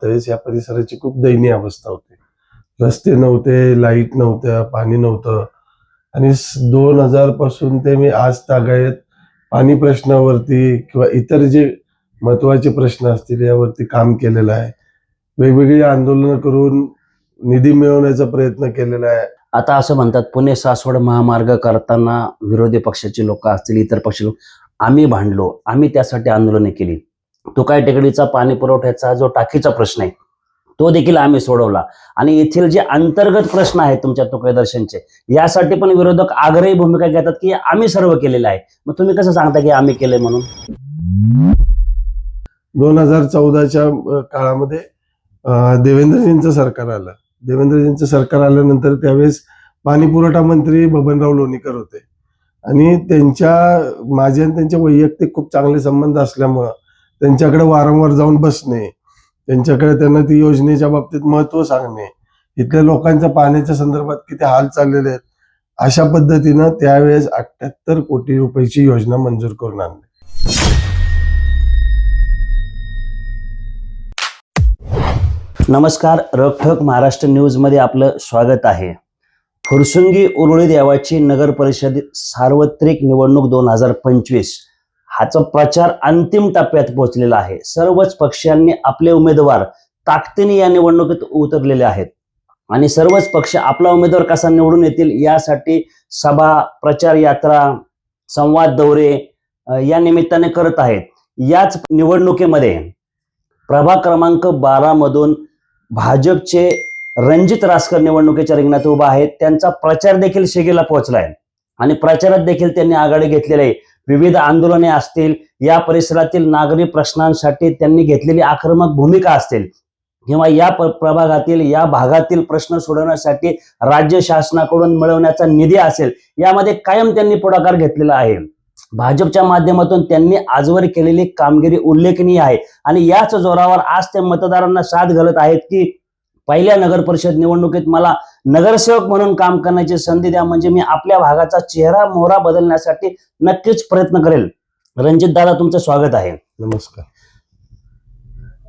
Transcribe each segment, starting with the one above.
त्यावेळेस या परिसराची खूप दयनीय अवस्था होती. रस्ते नव्हते लाइट नव्हत्या पाणी नव्हतं. आणि दोन हजारपासून ते मी आज तागायत पाणी प्रश्नावरती किंवा इतर जे महत्त्वाचे प्रश्न असतील यावरती काम केलेलं आहे. वेगवेगळी आंदोलनं करून निधी मिळवण्याचा प्रयत्न केलेला आहे. आता असं म्हणतात पुणे सासवड महामार्ग करताना विरोधी पक्षाचे लोक असतील इतर पक्ष लोक आम्ही भांडलो आम्ही त्यासाठी आंदोलने केली. तुकाई टेकडीचा पाणी पुरवठ्याचा जो टाकीचा प्रश्न आहे तो देखील आम्ही सोडवला. आणि येथील जे अंतर्गत प्रश्न आहेत तुमच्या तुकाई दर्शनचे यासाठी पण विरोधक आग्रही भूमिका घेतात की आम्ही सर्व केलेलं आहे. मग तुम्ही कसं सांगता की आम्ही केले म्हणून? दोन हजार चौदाच्या काळामध्ये देवेंद्रजींचं सरकार आलं. देवेंद्रजींचं सरकार आल्यानंतर त्यावेळेस पाणी पुरवठा मंत्री बबनराव लोणीकर होते. आणि त्यांच्या माझे आणि त्यांचे वैयक्तिक खूप चांगले संबंध असल्यामुळं त्यांच्याकडे वारंवार जाऊन बसणे त्यांच्याकडे त्यांना ती योजनेच्या बाबतीत महत्त्व सांगणे इथल्या लोकांच्या पाण्याच्या संदर्भात किती हाल चाललेले आहेत अशा पद्धतीनं त्यावेळेस अठ्याहत्तर कोटी रुपयाची योजना मंजूर करून आणली. नमस्कार रखठक महाराष्ट्र न्यूजमध्ये आपलं स्वागत आहे. फुरसुंगी उरुळी देवाची नगर परिषद सार्वत्रिक निवडणूक दोन हजार पंचवीस हाचा प्रचार अंतिम टप्प्यात पोहोचलेला आहे. सर्वच पक्षांनी आपले उमेदवार ताकदीने या निवडणुकीत उतरलेले आहेत. आणि सर्वच पक्ष आपला उमेदवार कसा निवडून येतील यासाठी सभा प्रचार यात्रा संवाद दौरे या निमित्ताने करत आहेत. याच निवडणुकीमध्ये प्रभाग क्रमांक बारा मधून भाजपचे रणजित रासकर निवडणुकीच्या रिंगणात उभा आहेत. त्यांचा प्रचार देखील शिगेला पोहोचलाय. आणि प्रचारात देखील त्यांनी आघाडी घेतलेली आहे. विविध आंदोलने असतील या परिसरातील नागरी प्रश्नांसाठी त्यांनी घेतलेली आक्रमक भूमिका असतील किंवा या प्रभागातील या भागातील प्रश्न सोडवण्यासाठी राज्य शासनाकडून मिळवण्याचा निधी असेल यामध्ये कायम त्यांनी पुढाकार घेतलेला आहे. भाजपच्या माध्यमातून त्यांनी आजवर केलेली कामगिरी उल्लेखनीय आहे आणि याच जोरावर आज ते मतदारांना साथ घालत आहेत की पहिल्या नगर परिषद निवडणुकीत मला नगरसेवक म्हणून काम करण्याची संधी द्या म्हणजे मी आपल्या भागाचा चेहरा मोहरा बदलण्यासाठी नक्कीच प्रयत्न करेल. रणजित दादा तुमचं स्वागत आहे. नमस्कार.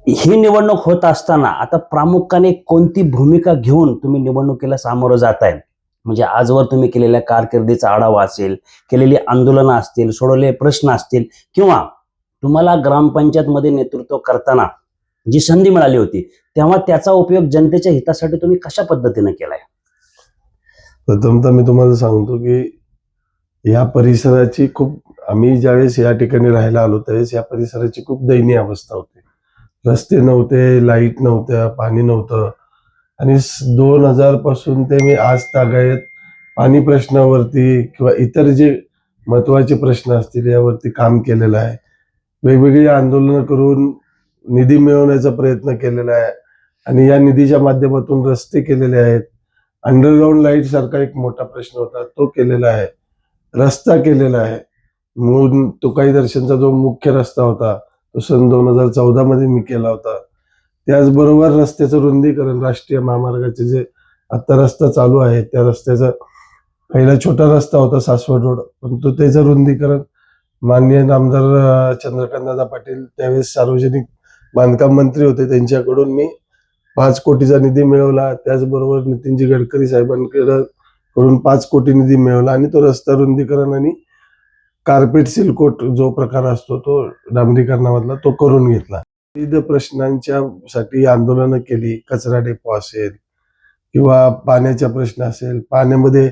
ही निवडणूक होत असताना आता प्रामुख्याने कोणती भूमिका घेऊन तुम्ही निवडणुकीला सामोरं जात आहे म्हणजे आजवर तुम्ही केलेल्या कारकिर्दीचा आढावा असेल केलेली आंदोलनं असतील सोडवलेले प्रश्न असतील किंवा तुम्हाला ग्रामपंचायतमध्ये नेतृत्व करताना जी संधी मिळाली होती तेव्हा त्याचा उपयोग जनतेच्या हितासाठी तुम्ही कशा पद्धतीने केलाय? प्रथमतः मी तुम्हाला सांगतो की या परिसराची खूप आम्ही ज्यावेळेस या ठिकाणी राहायला आलो त्यावेळेस या परिसराची खूप दयनीय अवस्था होती. रस्ते नव्हते लाइट नव्हत्या पाणी नव्हतं. आणि दोन हजारपासून ते मी आज तागायत पाणी प्रश्नावरती किंवा इतर जे महत्त्वाचे प्रश्न असतील यावरती काम केलेलं आहे. वेगवेगळी आंदोलनं करून निधी मिळवण्याचा प्रयत्न केलेला आहे आणि या निधीच्या माध्यमातून रस्ते केलेले आहेत. अंडरग्राऊंड लाइट सारखा एक मोठा प्रश्न होता तो केलेला आहे. रस्ता केलेला आहे. मूळ तुकाई दर्शनचा जो मुख्य रस्ता होता तो सन दोन हजार चौदा मध्ये मी केला होता. त्याचबरोबर रस्त्याचं रुंदीकरण राष्ट्रीय महामार्गाचे जे आता रस्ता चालू आहे त्या रस्त्याचा पहिला छोटा रस्ता होता सासवड रोड पण तो त्याचं रुंदीकरण माननीय नामदार अं, चंद्रकांतदादा पाटील त्यावेळेस सार्वजनिक बांधकाम मंत्री होते त्यांच्याकडून मी पाच कोटीचा निधी मिळवला. त्याचबरोबर नितीनजी गडकरी साहेबांकडे कडून पाच कोटी निधी मिळवला आणि तो रस्ता रुंदीकरण आणि कार्पेट सिलकोट जो प्रकार असतो तो डांबरीकरणामधला तो करून घेतला. विविध प्रश्नांच्या साठी आंदोलनं केली. कचरा डेपो असेल किंवा पाण्याचा प्रश्न असेल पाण्यामध्ये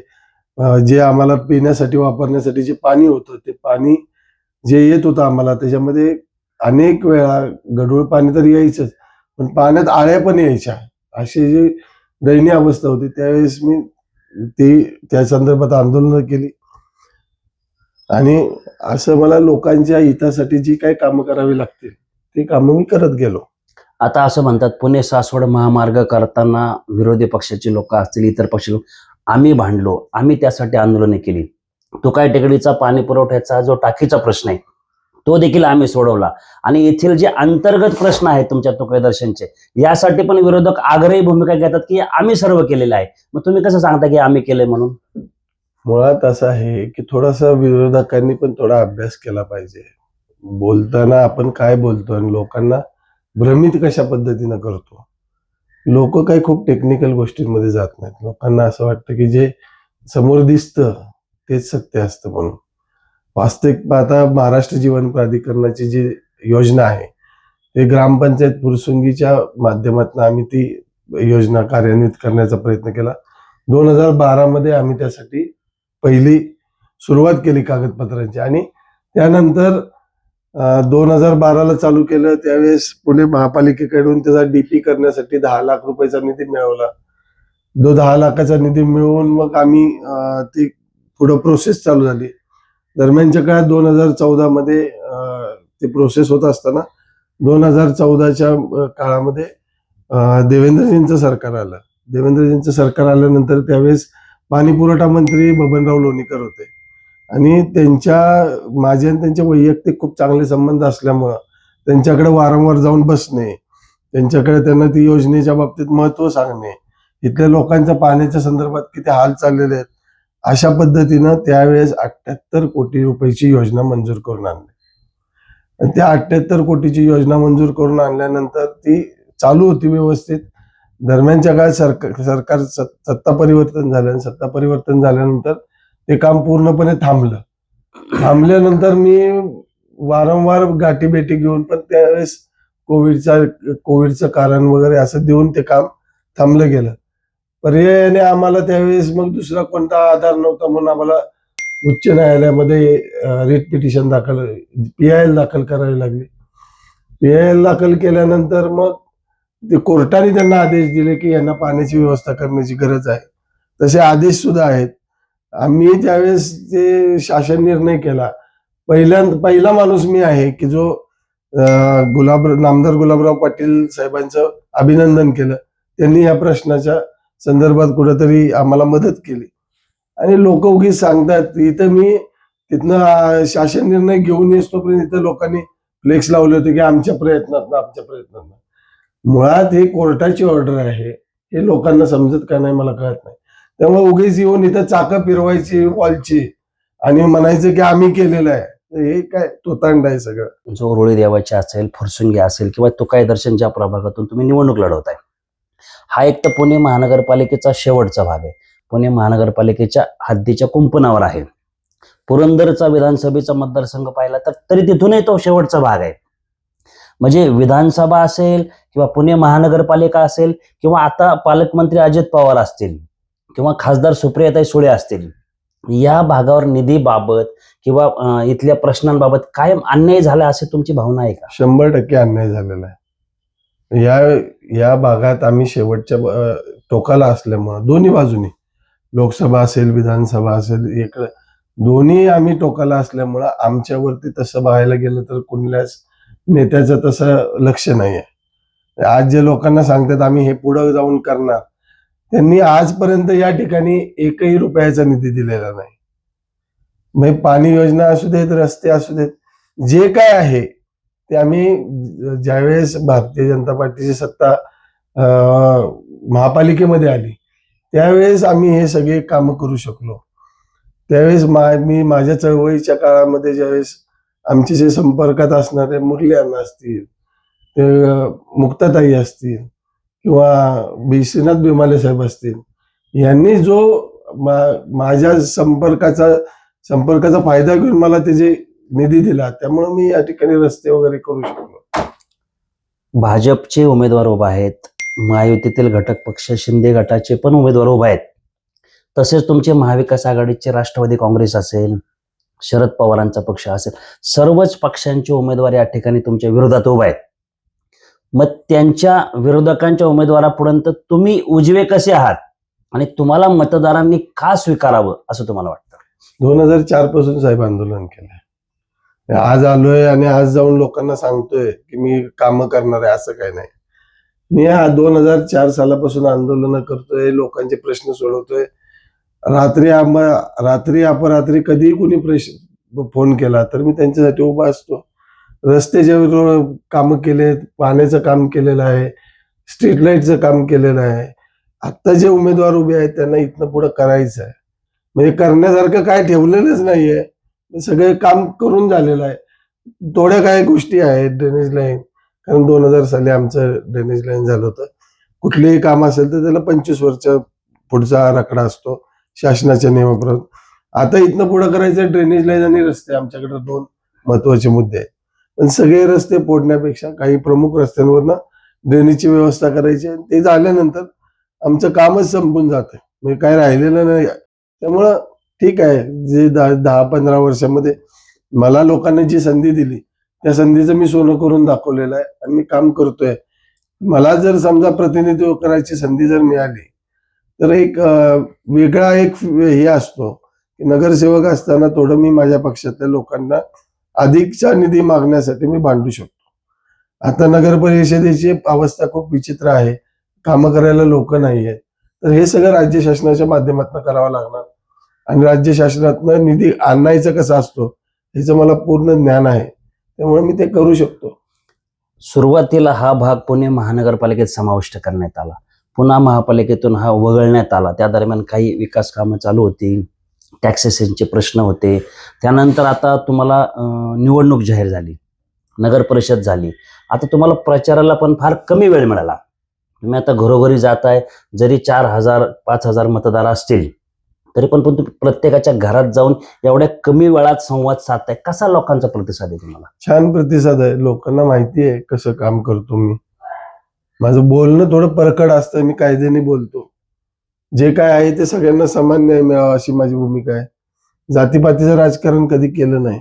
जे आम्हाला पिण्यासाठी वापरण्यासाठी जे पाणी होतं ते पाणी जे येत होतं आम्हाला त्याच्यामध्ये अनेक वेळा गढूळ पाणी तर यायचंच पण पाण्यात आळ्या पण यायच्या. अशी जी दयनीय अवस्था होती त्यावेळेस मी ती त्या संदर्भात आंदोलनं केली. आणि असं मला लोकांच्या हितासाठी जी काही कामं करावी लागतील ती कामं मी करत गेलो. आता असं म्हणतात पुणे सासवड महामार्ग करताना विरोधी पक्षाची लोक असतील इतर पक्ष आम्ही भांडलो आम्ही त्यासाठी आंदोलने केली. तो काय टेकडीचा पाणी पुरवठ्याचा जो टाकीचा प्रश्न आहे तो देखील आम्ही सोडवला. आणि येथील जे अंतर्गत प्रश्न आहेत तुमच्या तुकडेदर्शनचे यासाठी पण विरोधक आग्रही भूमिका घेतात की आम्ही सर्व केलेलं आहे. मग तुम्ही कसं सांगता की आम्ही केलंय म्हणून? मुळात असं आहे की थोडासा विरोधकांनी पण थोडा अभ्यास केला पाहिजे. बोलताना आपण काय बोलतो आणि लोकांना भ्रमित कशा पद्धतीनं करतो? लोक काही खूप टेक्निकल गोष्टींमध्ये जात नाहीत. लोकांना असं वाटतं की जे समोर दिसतं तेच सत्य असतं म्हणून. वास्तविक आता महाराष्ट्र जीवन प्राधिकरणाची जी योजना आहे ते ग्रामपंचायत पुरसुंगीच्या माध्यमातून आम्ही ती योजना कार्यान्वित करण्याचा प्रयत्न केला. दोन हजार बारामध्ये आम्ही त्यासाठी पहिली सुरुवात केली कागदपत्रांची आणि त्यानंतर दोन हजार बाराला चालू केलं. त्यावेळेस पुणे महापालिकेकडून त्याचा डीपी करण्यासाठी दहा लाख रुपयाचा निधी मिळवला. तो दहा लाखाचा निधी मिळवून मग आम्ही ती पुढं प्रोसेस चालू झाली. दरम्यानच्या काळात दोन हजार चौदा मध्ये प्रोसेस होत असताना दोन हजार चौदाच्या काळामध्ये देवेंद्रजींचं सरकार आलं. देवेंद्रजींचं सरकार आल्यानंतर त्यावेळेस पाणी पुरवठा मंत्री बबनराव लोणीकर होते. आणि त्यांच्या माझे आणि त्यांचे वैयक्तिक खूप चांगले संबंध असल्यामुळं त्यांच्याकडे वारंवार जाऊन बसणे त्यांच्याकडे त्यांना ती योजनेच्या बाबतीत महत्त्व सांगणे इथल्या लोकांच्या पाण्याच्या संदर्भात किती हाल चाललेले आहेत अशा पद्धतीनं त्यावेळेस अठ्ठ्याहत्तर कोटी रुपयाची योजना मंजूर करून आणली. त्या अठ्ठ्याहत्तर कोटीची योजना मंजूर करून आणल्यानंतर ती चालू होती व्यवस्थित. दरम्यानच्या काळात सरकार सरकार सत्ता परिवर्तन झालं सत्ता परिवर्तन झाल्यानंतर ते काम पूर्णपणे थांबलं. थांबल्यानंतर मी वारंवार गाठीभेटी घेऊन पण त्यावेळेस कोविडचा कोविडचं कारण वगैरे असं देऊन ते काम थांबलं गेलं. पर्यायाने आम्हाला त्यावेळेस मग दुसरा कोणता आधार नव्हता म्हणून आम्हाला उच्च न्यायालयामध्ये रिट पिटिशन दाखल पी आय एल दाखल करावी लागली. पी आय एल दाखल केल्यानंतर मग ते कोर्टाने त्यांना आदेश दिले की यांना पाण्याची व्यवस्था करण्याची गरज आहे. तसे आदेश सुद्धा आहेत. आम्ही त्यावेळेस ते शासन निर्णय केला पहिल्यांदा पहिला माणूस मी आहे की जो गुलाब नामदार गुलाबराव पाटील साहेबांचं अभिनंदन केलं. त्यांनी या प्रश्नाच्या संदर्भात कुठेतरी आम्हाला मदत केली. आणि लोक उगीच सांगतात इथं मी तिथनं शासन निर्णय घेऊन येतोपर्यंत इथं लोकांनी फ्लेक्स लावले होते की आमच्या प्रयत्नात आमच्या प्रयत्नात मुळात हे कोर्टाची ऑर्डर आहे. हे लोकांना समजत का नाही मला कळत नाही. त्यामुळे उगीच येऊन इथं चाकं फिरवायची वॉलची आणि म्हणायचं की आम्ही केलेलं आहे. हे काय तोतांड आहे सगळं. जो रोळी देवाची असेल फुरसुंगी असेल किंवा तुकाई दर्शन ज्या प्रभागातून तुम्ही निवडणूक लढवताय हा एक तर पुणे महानगरपालिकेचा शेवटचा भाग आहे. पुणे महानगरपालिकेच्या हद्दीच्या कुंपणावर आहे. पुरंदरचा विधानसभेचा मतदारसंघ पाहिला तर तरी तिथूनही तो शेवटचा भाग आहे. म्हणजे विधानसभा असेल किंवा पुणे महानगरपालिका असेल किंवा आता पालकमंत्री अजित पवार असतील किंवा खासदार सुप्रियाताई सुळे असतील या भागावर निधीबाबत किंवा इथल्या प्रश्नांबाबत कायम अन्याय झाला असे तुमची भावना आहे का? शंभर टक्के अन्याय झालेला आहे. या या भागात आम्ही शेवटच्या टोकाला असल्यामुळं दोन्ही बाजूनी लोकसभा असेल विधानसभा असेल इकडे दोन्ही आम्ही टोकाला असल्यामुळं आमच्यावरती तसं बघायला गेलं तर कुणल्याच नेत्याचं तसं लक्ष नाही आहे आज जे लोकांना सांगतात आम्ही हे पुढं जाऊन करणार त्यांनी आजपर्यंत या ठिकाणी एकही रुपयाचा निधी दिलेला नाही. म्हणजे पाणी योजना असू देत रस्ते असू देत जे काय आहे ते आम्ही ज्यावेळेस भारतीय जनता पार्टीची सत्ता महापालिकेमध्ये आली त्यावेळेस आम्ही हे सगळे कामं करू शकलो. त्यावेळेस मा मी माझ्या चळवळीच्या काळामध्ये ज्यावेळेस आमचे जे संपर्कात असणारे मुरली अण्णा असतील ते मुक्ताताई असतील किंवा बी. श्रीनाथ भीमाले साहेब असतील यांनी जो माझ्या संपर्काचा संपर्काचा फायदा घेऊन मला ते जे निधी दिला त्यामुळे मी या ठिकाणी रस्ते वगैरे करू शकलो. भाजपचे उमेदवार उभे आहेत महायुतीतील घटक पक्ष शिंदे गटाचे पण उमेदवार उभे आहेत. तसेच तुमचे महाविकास आघाडीचे राष्ट्रवादी काँग्रेस असेल शरद पवारांचा पक्ष असेल सर्वच पक्षांचे उमेदवार या ठिकाणी तुमच्या विरोधात उभे आहेत. मग त्यांच्या विरोधकांच्या उमेदवारापर्यंत तुम्ही उजवे कसे आहात? आणि तुम्हाला मतदारांनी का स्वीकारावं असं तुम्हाला वाटतं? दोन हजार चारपासून साहेब आंदोलन केलंय. आज आलोय आणि आज जाऊन लोकांना सांगतोय की मी काम करणार आहे असं काही नाही. मी हा दोन हजार चार सालापासून आंदोलन करतोय लोकांचे प्रश्न सोडवतोय. रात्री आम्हा रात्री अपरात्री कधीही कुणी प्रश्न फोन केला तर मी त्यांच्यासाठी उभा असतो. रस्त्याचे काम केलेत पाण्याचं काम केलेलं आहे स्ट्रीट लाईटचं काम केलेलं आहे. आत्ता जे उमेदवार उभे आहेत त्यांना इथनं पुढं करायचं आहे म्हणजे करण्यासारखं काय ठेवलेलंच नाहीये. सगळे काम करून झालेलं आहे. थोड्या काही गोष्टी आहेत ड्रेनेज लाईन कारण दोन हजार साली आमचं ड्रेनेज लाईन झालं होतं. कुठलेही काम असेल तर त्याला पंचवीस वर्ष पुढचा आराखडा असतो. शासनाच्या नियमाप्रमाणे. आता इथनं पुढं करायचं ड्रेनेज लाईन आणि रस्ते. आमच्याकडे दोन महत्त्वाचे मुद्दे आहेत. पण सगळे रस्ते फोडण्यापेक्षा काही प्रमुख रस्त्यांवरनं ड्रेनेजची व्यवस्था करायची आणि ते झाल्यानंतर आमचं कामच संपून जातं म्हणजे काय राहिलेलं नाही. त्यामुळं ठीक आहे जे दहा दहा पंधरा वर्षामध्ये मला लोकांनी जी संधी दिली त्या संधीचं मी सोनं करून दाखवलेलं आहे आणि मी काम करतोय. मला जर समजा प्रतिनिधित्व करायची संधी जर मिळाली तर एक वेगळा एक हे असतो की नगरसेवक असताना थोडं मी माझ्या पक्षातल्या लोकांना अधिकचा निधी मागण्यासाठी मी भांडू शकतो. आता नगर परिषदेची अवस्था खूप विचित्र आहे कामं करायला लोक नाही आहेत तर हे सगळं राज्य शासनाच्या माध्यमातून करावं लागणार. आणि राज्य शासनातनं निधी आणायचं कसं असतो ह्याचं मला पूर्ण ज्ञान आहे. त्यामुळे मी ते करू शकतो. सुरुवातीला हा भाग पुणे महानगरपालिकेत समाविष्ट करण्यात आला. पुन्हा महापालिकेतून हा वगळण्यात आला. त्या दरम्यान काही विकास कामं चालू होती. टॅक्सेशनचे प्रश्न होते. त्यानंतर आता तुम्हाला निवडणूक जाहीर झाली. नगर परिषद झाली. आता तुम्हाला प्रचाराला पण फार कमी वेळ मिळाला. तुम्ही आता घरोघरी जात आहे जरी चार हजार पाच हजार मतदार असतील तरी पण पण तुम्ही प्रत्येकाच्या घरात जाऊन एवढ्या कमी वेळात संवाद साधताय. कसा लोकांचा प्रतिसाद आहे तुम्हाला? छान प्रतिसाद आहे. लोकांना माहिती आहे कसं काम करतो मी. माझं बोलणं थोडं परकड असतं मी कायद्याने बोलतो. जे काय आहे ते सगळ्यांना समान न्याय मिळावा अशी माझी भूमिका आहे. जातीपातीचं राजकारण कधी केलं नाही.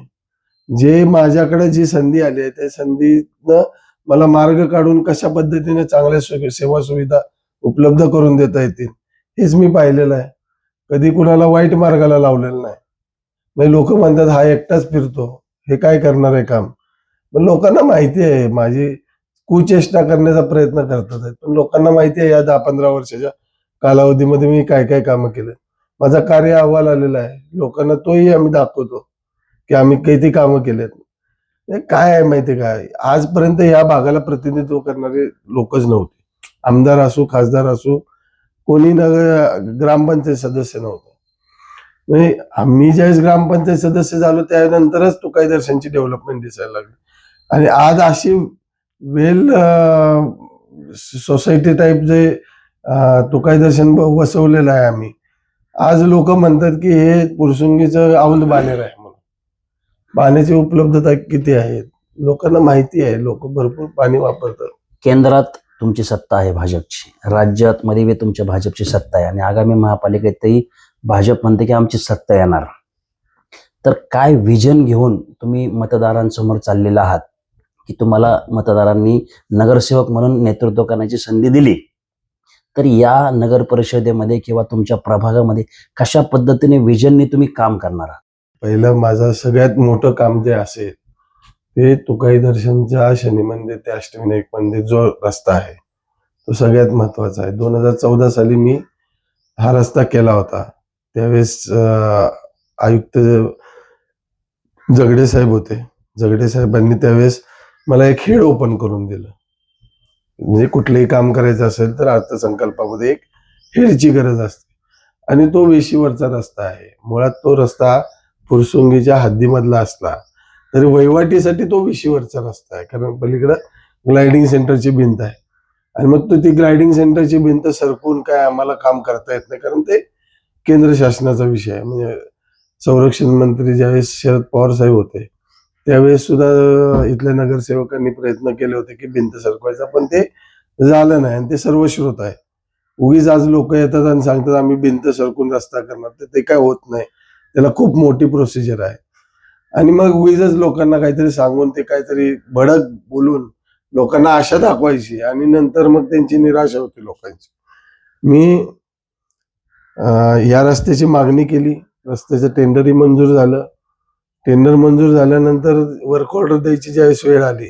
जे माझ्याकडे जी संधी आली आहे त्या संधीनं मला मार्ग काढून कशा पद्धतीने चांगल्या सेवा सुविधा उपलब्ध करून देता येतील हेच मी पाहिलेलं आहे. कधी कुणाला वाईट मार्गाला लावलेलं नाही. म्हणजे लोक म्हणतात हा एकटाच फिरतो. हे काय करणार आहे काम? पण लोकांना माहिती आहे माझी कुचेष्टा करण्याचा प्रयत्न करतात आहेत. पण लोकांना माहिती आहे या दहा पंधरा वर्षाच्या कालावधीमध्ये मी काय काय कामं केलं माझा कार्य अहवाल आलेला आहे. लोकांना तोही आम्ही दाखवतो की आम्ही किती कामं केलेत. काय आहे माहिती काय आजपर्यंत या भागाला प्रतिनिधित्व करणारे लोकच नव्हते. आमदार असो खासदार असो कोणी नगर ग्रामपंचायत सदस्य नव्हतं. म्हणजे आम्ही ज्यावेळेस ग्रामपंचायत सदस्य झालो त्यानंतरच तुकाई दर्शनची डेव्हलपमेंट दिसायला लागली. आणि आज अशी वेल सोसायटी टाईप जे तुकाई दर्शन वसवलेलं आहे आम्ही. आज लोक म्हणतात की हे पुरसुंगीचं औंध बानेर आहे म्हणून. पाण्याची उपलब्धता किती आहे? लोकांना माहिती आहे लोक भरपूर पाणी वापरतात. केंद्रात तुमची सत्ता आहे भाजपची. राज्यात मध्ये बी तुमच्या भाजपची सत्ता आहे. आणि आगामी महापालिकेतही भाजप म्हणते की आमची सत्ता येणार. तर काय विजन घेऊन तुम्ही मतदारांसमोर चाललेला आहात? की तुम्हाला मतदारांनी नगरसेवक म्हणून नेतृत्व करण्याची संधी दिली? तर या नगर परिषदेमध्ये किंवा तुमच्या प्रभागामध्ये कशा पद्धतीने विजननी तुम्ही काम करणार आहात? पहिलं माझं सगळ्यात मोठं काम जे असेल ते तुकाई दर्शनच्या शनी मंदिर ते अष्टविनायक मंदिर जो रस्ता आहे तो सगळ्यात महत्त्वाचा आहे. दोन हजार चौदा साली मी हा रस्ता केला होता. त्यावेळेस आयुक्त जगडे साहेब होते. जगडे साहेबांनी त्यावेळेस मला एक खेळ ओपन करून दिलं. म्हणजे कुठलंही काम करायचं असेल तर अर्थसंकल्पामध्ये एक हेडची गरज असते. आणि तो वेशीवरचा रस्ता आहे. मुळात तो रस्ता फुरसुंगीच्या हद्दीमधला असला तरी वहिवाटीसाठी तो विशीवरचा रस्ता आहे कारण पलीकडं ग्लायडिंग सेंटरची भिंत आहे. आणि मग तो ती ग्लायडिंग सेंटरची भिंत सरकून काय आम्हाला काम करता येत नाही कारण ते केंद्र शासनाचा विषय आहे. म्हणजे संरक्षण मंत्री ज्यावेळेस शरद पवार साहेब होते त्यावेळेस सुद्धा इथल्या नगरसेवकांनी प्रयत्न केले होते की भिंत सरकवायचा पण ते झालं नाही आणि ते सर्वश्रोत आहे. उगीच आज लोक येतात आणि सांगतात आम्ही भिंत सरकून रस्ता करणार. तर ते काय होत नाही. त्याला खूप मोठी प्रोसिजर आहे. आणि मग उगीच लोकांना काहीतरी सांगून ते काहीतरी भडक बोलून लोकांना आशा दाखवायची आणि नंतर मग त्यांची निराशा होती लोकांची. मी या रस्त्याची मागणी केली. रस्त्याचं टेंडरही मंजूर झालं. टेंडर मंजूर झाल्यानंतर वर्क ऑर्डर द्यायची ज्यावेळेस वेळ आली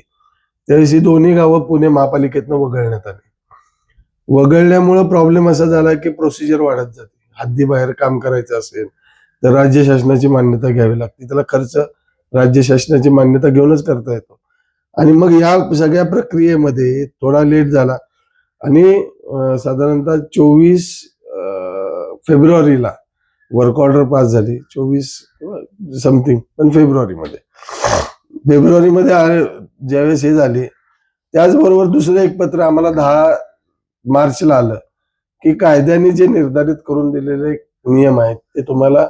त्यावेळेस दोन्ही गावं पुणे महापालिकेतनं वगळण्यात आली. वगळल्यामुळं प्रॉब्लेम असा झाला की प्रोसिजर वाढत जाते. हद्दीबाहेर काम करायचं असेल तर राज्य शासनाची मान्यता घ्यावी लागते. त्याला खर्च राज्य शासनाची मान्यता घेऊनच करता येतो. आणि मग या सगळ्या प्रक्रियेमध्ये थोडा लेट झाला आणि साधारणतः चोवीस फेब्रुवारीला वर्क ऑर्डर पास झाली. चोवीस समथिंग पण फेब्रुवारीमध्ये. फेब्रुवारीमध्ये ज्यावेळेस हे झाले त्याचबरोबर दुसरं एक पत्र आम्हाला दहा मार्चला आलं की कायद्याने जे निर्धारित करून दिलेले नियम आहेत ते तुम्हाला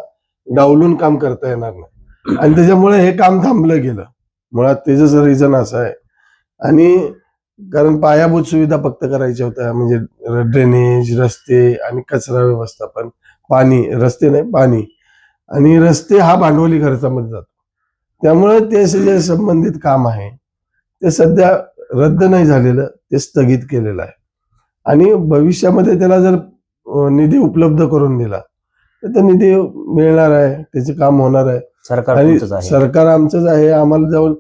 डावलून काम करता येणार नाही. आणि त्याच्यामुळे हे काम थांबलं गेलं. मुळात त्याच रिझन असं आहे. आणि कारण पायाभूत सुविधा फक्त करायच्या होत्या. म्हणजे ड्रेनेज रस्ते आणि कचरा व्यवस्थापन. पाणी रस्ते नाही पाणी. आणि रस्ते हा भांडवली खर्चामध्ये जातो. त्यामुळे ते जे संबंधित काम आहे ते सध्या रद्द नाही झालेलं ते स्थगित केलेलं आहे. आणि भविष्यामध्ये त्याला जर निधी उपलब्ध करून दिला तर तो निधी मिळणार आहे त्याचे काम होणार आहे. सरकार आणि तुमचंच आहे. सरकार आमचंच आहे. आम्हाला जाऊन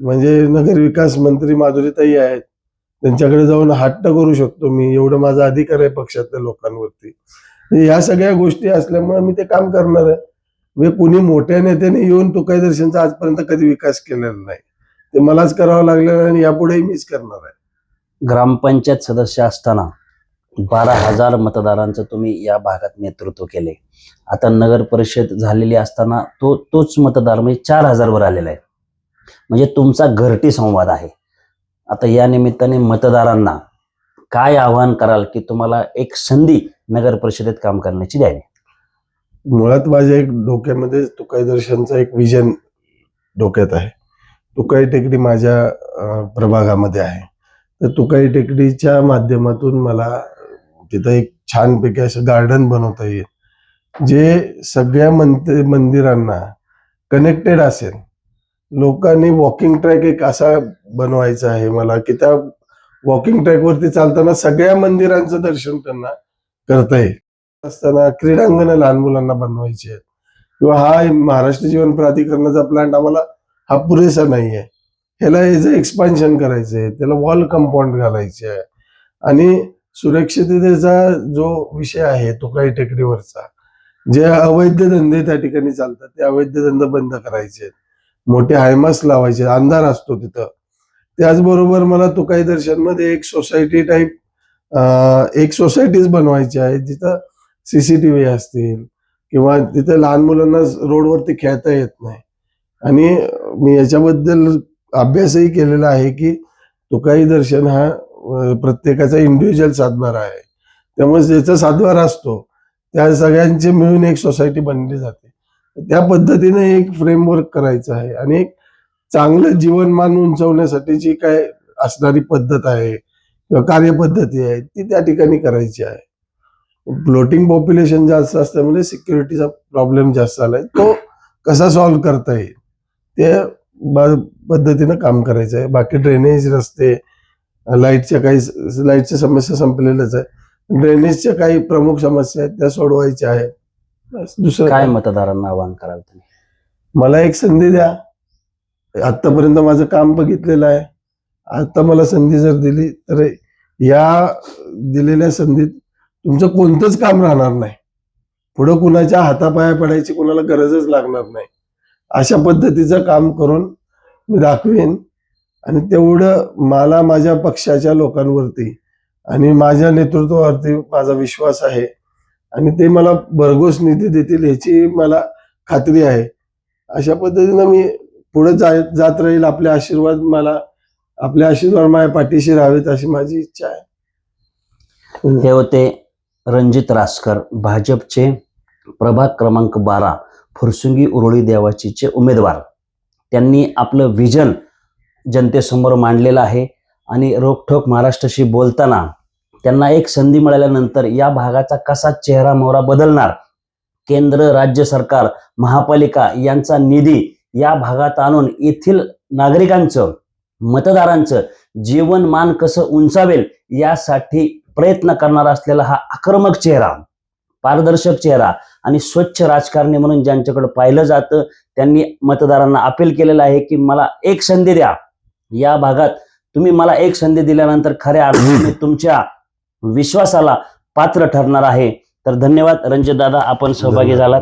म्हणजे नगर विकास मंत्री माधुरीताई आहेत. त्यांच्याकडे जाऊन हट्ट करू शकतो मी. एवढं माझा अधिकार आहे पक्षातल्या लोकांवरती. म्हणजे ह्या सगळ्या गोष्टी असल्यामुळे मी ते काम करणार आहे. म्हणजे कुणी मोठ्या नेत्याने येऊन तुकाई दर्शनचा आजपर्यंत कधी विकास केलेला नाही. ते मलाच करावं लागलेलं आहे आणि यापुढेही मीच करणार आहे. ग्रामपंचायत सदस्य असताना बारा हजार मतदारांचं तुम्ही या भागात नेतृत्व केले. आता नगर परिषद झालेली असताना तो तोच मतदार म्हणजे चार हजारवर आलेला आहे. म्हणजे तुमचा घरटी संवाद आहे. आता या निमित्ताने मतदारांना काय आवाहन कराल की तुम्हाला एक संधी नगर परिषदेत काम करण्याची द्यावी? मुळात माझ्या एक डोक्यामध्ये तुकाई दर्शनचा एक विजन डोक्यात आहे. तुकाई टेकडी माझ्या प्रभागामध्ये आहे. तर तुकाई टेकडीच्या माध्यमातून मला तिथं एक छानपैकी असं गार्डन बनवता येईल. जे सगळ्या मंदिर मंदिरांना कनेक्टेड असेल. लोकांनी वॉकिंग ट्रॅक एक असा बनवायचा आहे मला की त्या वॉकिंग ट्रॅकवरती चालताना सगळ्या मंदिरांचं दर्शन त्यांना करता येईल. असताना क्रीडांगण लहान मुलांना बनवायची आहेत. किंवा हा महाराष्ट्र जीवन प्राधिकरणाचा प्लांट आम्हाला हा पुरेसा नाही आहे. ह्याला याचं एक्सपान्शन करायचं आहे त्याला वॉल कंपाऊंड घालायचे आहे. आणि सुरक्षिततेचा जो विषय आहे तो काही टेकडीवरचा. जे अवैध धंदे त्या ठिकाणी चालतात ते अवैध धंदे बंद करायचे. मोठे हायमास लावायचे अंधार असतो तिथं. त्याचबरोबर मला तुकाई दर्शनमध्ये एक सोसायटी टाईप एक सोसायटीज बनवायची आहे जिथं सीसीटीव्ही असतील किंवा तिथं लहान मुलांना रोडवरती खेळता येत नाही. आणि मी याच्याबद्दल अभ्यासही केलेला आहे की तुकाई दर्शन हा प्रत्येकाचा इंडिव्हिज्युअल सातबारा आहे. त्यामुळे ज्याचा सातबारा असतो त्या सगळ्यांचे मिळून एक सोसायटी बनली जाते. त्या पद्धतीने एक फ्रेमवर्क करायचं आहे आणि एक चांगलं जीवनमान उंचवण्यासाठी जी काय असणारी पद्धत आहे किंवा कार्यपद्धती आहे ती त्या ठिकाणी करायची आहे. फ्लोटिंग पॉप्युलेशन जास्त असल्यामुळे सिक्युरिटीचा प्रॉब्लेम जास्त आलाय. तो कसा सॉल्व्ह करता येईल? ते पद्धतीनं काम करायचं आहे. बाकी ड्रेनेज रस्ते लाईटच्या काही लाईटच्या समस्या संपलेल्याच आहे. ड्रेनेजच्या काही प्रमुख समस्या आहेत त्या सोडवायच्या आहेत. दुसरं काय काय? मतदारांना आवाहन कराल तुम्ही? मला एक संधी द्या. आतापर्यंत माझं काम बघितलेलं आहे. आता मला संधी जर दिली तर या दिलेल्या संधीत तुमचं कोणतंच काम राहणार नाही. पुढं कुणाच्या हातापाया पडायची कुणाला गरजच लागणार नाही. अशा पद्धतीचं काम करून मी दाखवेन. आणि तेवढं मला माझ्या पक्षाच्या लोकांवरती आणि माझ्या नेतृत्वावरती माझा विश्वास आहे. आणि ते मला भरघोस निधी देतील ह्याची मला खात्री आहे. अशा पद्धतीनं मी पुढे जाय जात राहील. आपले आशीर्वाद मला आपले आशीर्वाद माझ्या पाठीशी राहावेत अशी माझी इच्छा आहे. हे होते रणजित रासकर भाजपचे प्रभाग क्रमांक बारा फुरसुंगी उरुळी देवाचीचे उमेदवार. त्यांनी आपलं विजन जनतेसमोर मांडलेलं आहे. आणि रोखठोक महाराष्ट्राशी बोलताना त्यांना एक संधी मिळाल्यानंतर या भागाचा कसा चेहरा मोहरा बदलणार? केंद्र राज्य सरकार महापालिका यांचा निधी या भागात आणून येथील नागरिकांचं मतदारांचं जीवनमान कसं उंचावेल यासाठी प्रयत्न करणारा असलेला हा आक्रमक चेहरा पारदर्शक चेहरा आणि स्वच्छ राजकारणी म्हणून ज्यांच्याकडे पाहिलं जातं त्यांनी मतदारांना अपील केलेलं आहे की मला एक संधी द्या. या भागात तुम्ही मला एक संधी दिल्यानंतर खऱ्या अर्थाने तुमच्या विश्वासाला पात्र ठरणार आहे तर धन्यवाद रणजित दादा आपण सहभागी झालात.